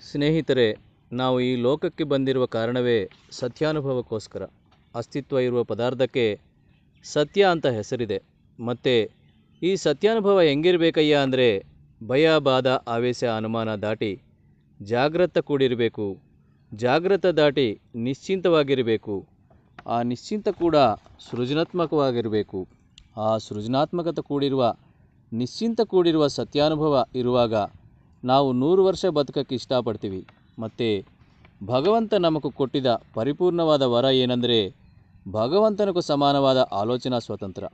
ಸ್ನೇಹಿತರೆ, ನಾವು ಈ ಲೋಕಕ್ಕೆ ಬಂದಿರುವ ಕಾರಣವೇ ಸತ್ಯಾನುಭವಕ್ಕೋಸ್ಕರ ಅಸ್ತಿತ್ವ ಇರುವ ಪದಾರ್ಥಕ್ಕೆ ಸತ್ಯ ಅಂತ ಹೆಸರಿದೆ. ಮತ್ತು ಈ ಸತ್ಯಾನುಭವ ಹೆಂಗಿರಬೇಕಯ್ಯ ಅಂದರೆ ಭಯ, ಬಾಧ, ಆವೇಶ, ಅನುಮಾನ ದಾಟಿ ಜಾಗ್ರತ ಕೂಡಿರಬೇಕು. ಜಾಗ್ರತ ದಾಟಿ ನಿಶ್ಚಿಂತವಾಗಿರಬೇಕು. ಆ ನಿಶ್ಚಿಂತ ಕೂಡ ಸೃಜನಾತ್ಮಕವಾಗಿರಬೇಕು. ಆ ಸೃಜನಾತ್ಮಕತೆ ಕೂಡಿರುವ, ನಿಶ್ಚಿಂತ ಕೂಡಿರುವ ಸತ್ಯಾನುಭವ ಇರುವಾಗ ನಾವು ನೂರು ವರ್ಷ ಬದುಕಕ್ಕೆ ಇಷ್ಟಪಡ್ತೀವಿ. ಮತ್ತು ಭಗವಂತ ನಮಗೆ ಕೊಟ್ಟಿದ ಪರಿಪೂರ್ಣವಾದ ವರ ಏನಂದರೆ ಭಗವಂತನಿಗೂ ಸಮಾನವಾದ ಆಲೋಚನಾ ಸ್ವಾತಂತ್ರ್ಯ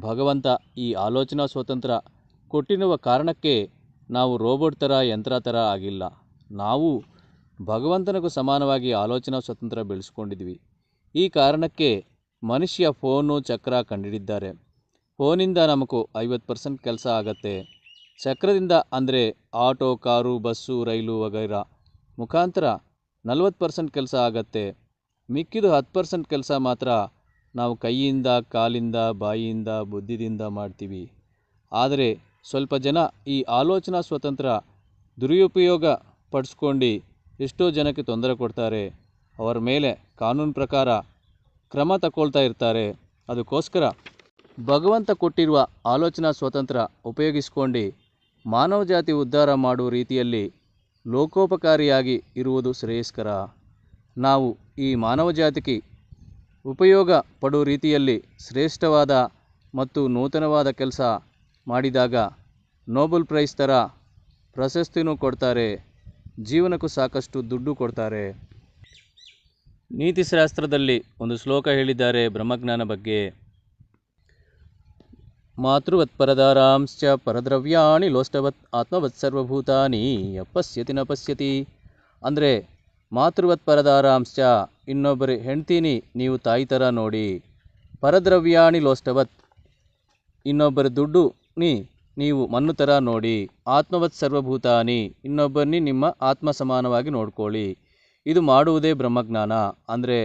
ಭಗವಂತ ಈ ಆಲೋಚನಾ ಸ್ವಾತಂತ್ರ್ಯ ಕೊಟ್ಟಿರುವ ಕಾರಣಕ್ಕೆ ನಾವು ರೋಬೋಟ್ ಥರ ಯಂತ್ರ ಥರ ಆಗಿಲ್ಲ. ನಾವು ಭಗವಂತನಿಗೂ ಸಮಾನವಾಗಿ ಆಲೋಚನಾ ಸ್ವಾತಂತ್ರ್ಯ ಬೆಳೆಸ್ಕೊಂಡಿದ್ವಿ. ಈ ಕಾರಣಕ್ಕೆ ಮನುಷ್ಯ ಫೋನು, ಚಕ್ರ ಕಂಡಿಡಿದ್ದಾರೆ ಫೋನಿಂದ ನಮಗೂ ಐವತ್ತು ಪರ್ಸೆಂಟ್ ಕೆಲಸ ಆಗತ್ತೆ. ಚಕ್ರದಿಂದ ಅಂದರೆ ಆಟೋ, ಕಾರು, ಬಸ್ಸು, ರೈಲು ವಗೈರಾ ಮುಖಾಂತರ ನಲವತ್ತು ಪರ್ಸೆಂಟ್ ಕೆಲಸ ಆಗತ್ತೆ. ಮಿಕ್ಕಿದು ಹತ್ತು ಪರ್ಸೆಂಟ್ ಕೆಲಸ ಮಾತ್ರ ನಾವು ಕೈಯಿಂದ, ಕಾಲಿಂದ, ಬಾಯಿಯಿಂದ, ಬುದ್ಧಿದಿಂದ ಮಾಡ್ತೀವಿ. ಆದರೆ ಸ್ವಲ್ಪ ಜನ ಈ ಆಲೋಚನಾ ಸ್ವತಂತ್ರ ದುರುಪಯೋಗ ಪಡಿಸ್ಕೊಂಡು ಎಷ್ಟೋ ಜನಕ್ಕೆ ತೊಂದರೆ ಕೊಡ್ತಾರೆ. ಅವರ ಮೇಲೆ ಕಾನೂನು ಪ್ರಕಾರ ಕ್ರಮ ತಗೊಳ್ತಾ ಇರ್ತಾರೆ. ಅದಕ್ಕೋಸ್ಕರ ಭಗವಂತ ಕೊಟ್ಟಿರುವ ಆಲೋಚನಾ ಸ್ವಾತಂತ್ರ್ಯ ಉಪಯೋಗಿಸ್ಕೊಂಡು ಮಾನವ ಜಾತಿ ಉದ್ಧಾರ ಮಾಡುವ ರೀತಿಯಲ್ಲಿ ಲೋಕೋಪಕಾರಿಯಾಗಿ ಇರುವುದು ಶ್ರೇಯಸ್ಕರ. ನಾವು ಈ ಮಾನವ ಜಾತಿಗೆ ಉಪಯೋಗ ಪಡುವ ರೀತಿಯಲ್ಲಿ ಶ್ರೇಷ್ಠವಾದ ಮತ್ತು ನೂತನವಾದ ಕೆಲಸ ಮಾಡಿದಾಗ ನೋಬೆಲ್ ಪ್ರೈಸ್ ಥರ ಪ್ರಶಸ್ತಿನೂ ಕೊಡ್ತಾರೆ, ಜೀವನಕ್ಕೂ ಸಾಕಷ್ಟು ದುಡ್ಡು ಕೊಡ್ತಾರೆ. ನೀತಿಶಾಸ್ತ್ರದಲ್ಲಿ ಒಂದು ಶ್ಲೋಕ ಹೇಳಿದ್ದಾರೆ ಬ್ರಹ್ಮಜ್ಞಾನ ಬಗ್ಗೆ. ಮಾತೃವತ್ಪರದಾರಾಂಶ್ಚ ಪರದ್ರವ್ಯಾಣಿ ಲೋಷ್ಟವತ್ ಆತ್ಮವತ್ ಸರ್ವಭೂತಾನಿ ಅಪಶ್ಯತಿ ನ ಪಶ್ಯತಿ ಅಂದರೆ, ಮಾತೃವತ್ಪರದಾರಾಂಶ್ಚ ಇನ್ನೊಬ್ಬರು ಹೆಂಡ್ತೀನಿ ನೀವು ತಾಯಿ ಥರ ನೋಡಿ, ಪರದ್ರವ್ಯಾಣಿ ಲೋಷ್ಟವತ್ ಇನ್ನೊಬ್ಬರ ದುಡ್ಡು ನೀ ನೀವು ಮಣ್ಣು ಥರ ನೋಡಿ, ಆತ್ಮವತ್ ಸರ್ವಭೂತಾನಿ ಇನ್ನೊಬ್ಬರನ್ನ ನಿಮ್ಮ ಆತ್ಮ ಸಮಾನವಾಗಿ ನೋಡ್ಕೊಳ್ಳಿ. ಇದು ಮಾಡುವುದೇ ಬ್ರಹ್ಮಜ್ಞಾನ. ಅಂದರೆ,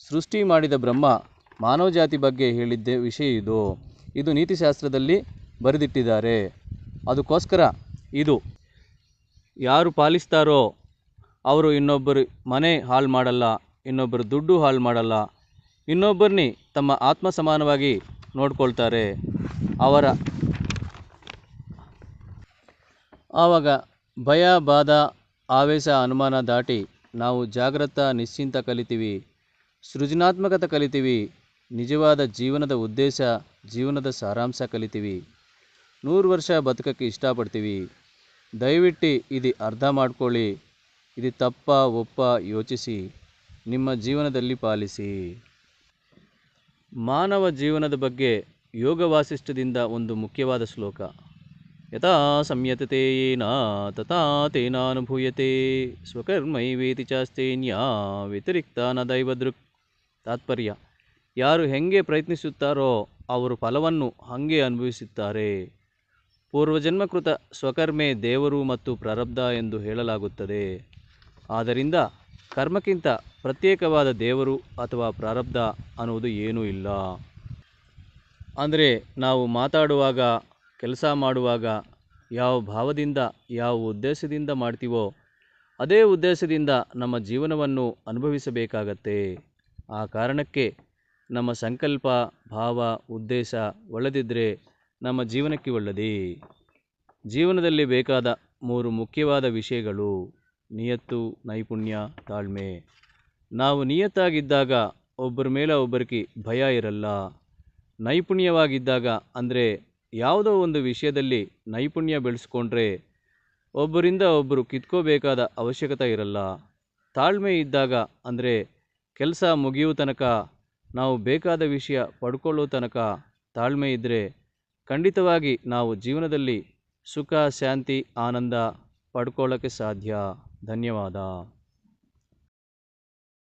ಸೃಷ್ಟಿ ಮಾಡಿದ ಬ್ರಹ್ಮ ಮಾನವ ಜಾತಿ ಬಗ್ಗೆ ಹೇಳಿದ್ದೇ ವಿಷಯ ಇದು. ಇದು ನೀತಿಶಾಸ್ತ್ರದಲ್ಲಿ ಬರೆದಿಟ್ಟಿದ್ದಾರೆ. ಅದಕ್ಕೋಸ್ಕರ ಇದು ಯಾರು ಪಾಲಿಸ್ತಾರೋ ಅವರು ಇನ್ನೊಬ್ಬರು ಮನೆ ಹಾಳು ಮಾಡಲ್ಲ, ಇನ್ನೊಬ್ಬರು ದುಡ್ಡು ಹಾಳು ಮಾಡಲ್ಲ ಇನ್ನೊಬ್ಬರನ್ನ ತಮ್ಮ ಆತ್ಮ ಸಮಾನವಾಗಿ ನೋಡ್ಕೊಳ್ತಾರೆ. ಅವರ ಆವಾಗ ಭಯ, ಬಾಧ, ಆವೇಶ, ಅನುಮಾನ ದಾಟಿ ನಾವು ಜಾಗ್ರತ, ನಿಶ್ಚಿಂತ ಕಲಿತೀವಿ, ಸೃಜನಾತ್ಮಕತೆ ಕಲಿತೀವಿ ನಿಜವಾದ ಜೀವನದ ಉದ್ದೇಶ, ಜೀವನದ ಸಾರಾಂಶ ಕಲಿತೀವಿ. ನೂರು ವರ್ಷ ಬದುಕಕ್ಕೆ ಇಷ್ಟಪಡ್ತೀವಿ. ದಯವಿಟ್ಟು ಇದು ಅರ್ಥ ಮಾಡ್ಕೊಳ್ಳಿ. ಇದು ತಪ್ಪ, ಒಪ್ಪ ಯೋಚಿಸಿ. ನಿಮ್ಮ ಜೀವನದಲ್ಲಿ ಪಾಲಿಸಿ. ಮಾನವ ಜೀವನದ ಬಗ್ಗೆ ಯೋಗ ವಾಸಿಷ್ಠದಿಂದ ಒಂದು ಮುಖ್ಯವಾದ ಶ್ಲೋಕ. ಯಥಾ ಸಂಯತತೆ ಯೇನ ತಥಾ ತೇನಾನುಭೂಯತೆ. ಸ್ವಕರ್ಮೈವೇತಿ ಚಾಸ್ತೇನ್ಯಾ ವ್ಯತಿರಿಕ್ತ ನ ದೈವದೃಕ್. ತಾತ್ಪರ್ಯ. ಯಾರು ಹೆಂಗೆ ಪ್ರಯತ್ನಿಸುತ್ತಾರೋ ಅವರು ಫಲವನ್ನು ಹಾಗೆ ಅನುಭವಿಸುತ್ತಾರೆ. ಪೂರ್ವಜನ್ಮಕೃತ ಸ್ವಕರ್ಮೆ ದೇವರು ಮತ್ತು ಪ್ರಾರಬ್ಧ ಎಂದು ಹೇಳಲಾಗುತ್ತದೆ. ಆದ್ದರಿಂದ ಕರ್ಮಕ್ಕಿಂತ ಪ್ರತ್ಯೇಕವಾದ ದೇವರು ಅಥವಾ ಪ್ರಾರಬ್ಧ ಅನ್ನುವುದು ಏನೂ ಇಲ್ಲ. ಅಂದರೆ ನಾವು ಮಾತಾಡುವಾಗ, ಕೆಲಸ ಮಾಡುವಾಗ ಯಾವ ಭಾವದಿಂದ, ಯಾವ ಉದ್ದೇಶದಿಂದ ಮಾಡ್ತೀವೋ ಅದೇ ಉದ್ದೇಶದಿಂದ ನಮ್ಮ ಜೀವನವನ್ನು ಅನುಭವಿಸಬೇಕಾಗತ್ತೆ. ಆ ಕಾರಣಕ್ಕೆ ನಮ್ಮ ಸಂಕಲ್ಪ, ಭಾವ, ಉದ್ದೇಶ ಒಳ್ಳೆದಿದ್ದರೆ ನಮ್ಮ ಜೀವನಕ್ಕೆ ಒಳ್ಳೆಯದೇ ಜೀವನದಲ್ಲಿ ಬೇಕಾದ ಮೂರು ಮುಖ್ಯವಾದ ವಿಷಯಗಳು ನಿಯತ್ತು, ನೈಪುಣ್ಯ, ತಾಳ್ಮೆ. ನಾವು ನಿಯತ್ತಾಗಿದ್ದಾಗ ಒಬ್ಬರ ಮೇಲೆ ಒಬ್ಬರಿಗೆ ಭಯ ಇರಲ್ಲ. ನೈಪುಣ್ಯವಾಗಿದ್ದಾಗ ಅಂದರೆ ಯಾವುದೋ ಒಂದು ವಿಷಯದಲ್ಲಿ ನೈಪುಣ್ಯ ಬೆಳೆಸ್ಕೊಂಡ್ರೆ ಒಬ್ಬರಿಂದ ಒಬ್ಬರು ಕಿತ್ಕೋಬೇಕಾದ ಅವಶ್ಯಕತೆ ಇರಲ್ಲ. ತಾಳ್ಮೆ ಇದ್ದಾಗ ಅಂದರೆ ಕೆಲಸ ಮುಗಿಯುವ ತನಕ ನಾವು ಬೇಕಾದ ವಿಷಯ ಪಡ್ಕೊಳ್ಳೋ ತನಕ ತಾಳ್ಮೆ ಇದ್ದರೆ ಖಂಡಿತವಾಗಿ ನಾವು ಜೀವನದಲ್ಲಿ ಸುಖ, ಶಾಂತಿ, ಆನಂದ ಪಡ್ಕೊಳ್ಳೋಕ್ಕೆ ಸಾಧ್ಯ. ಧನ್ಯವಾದ.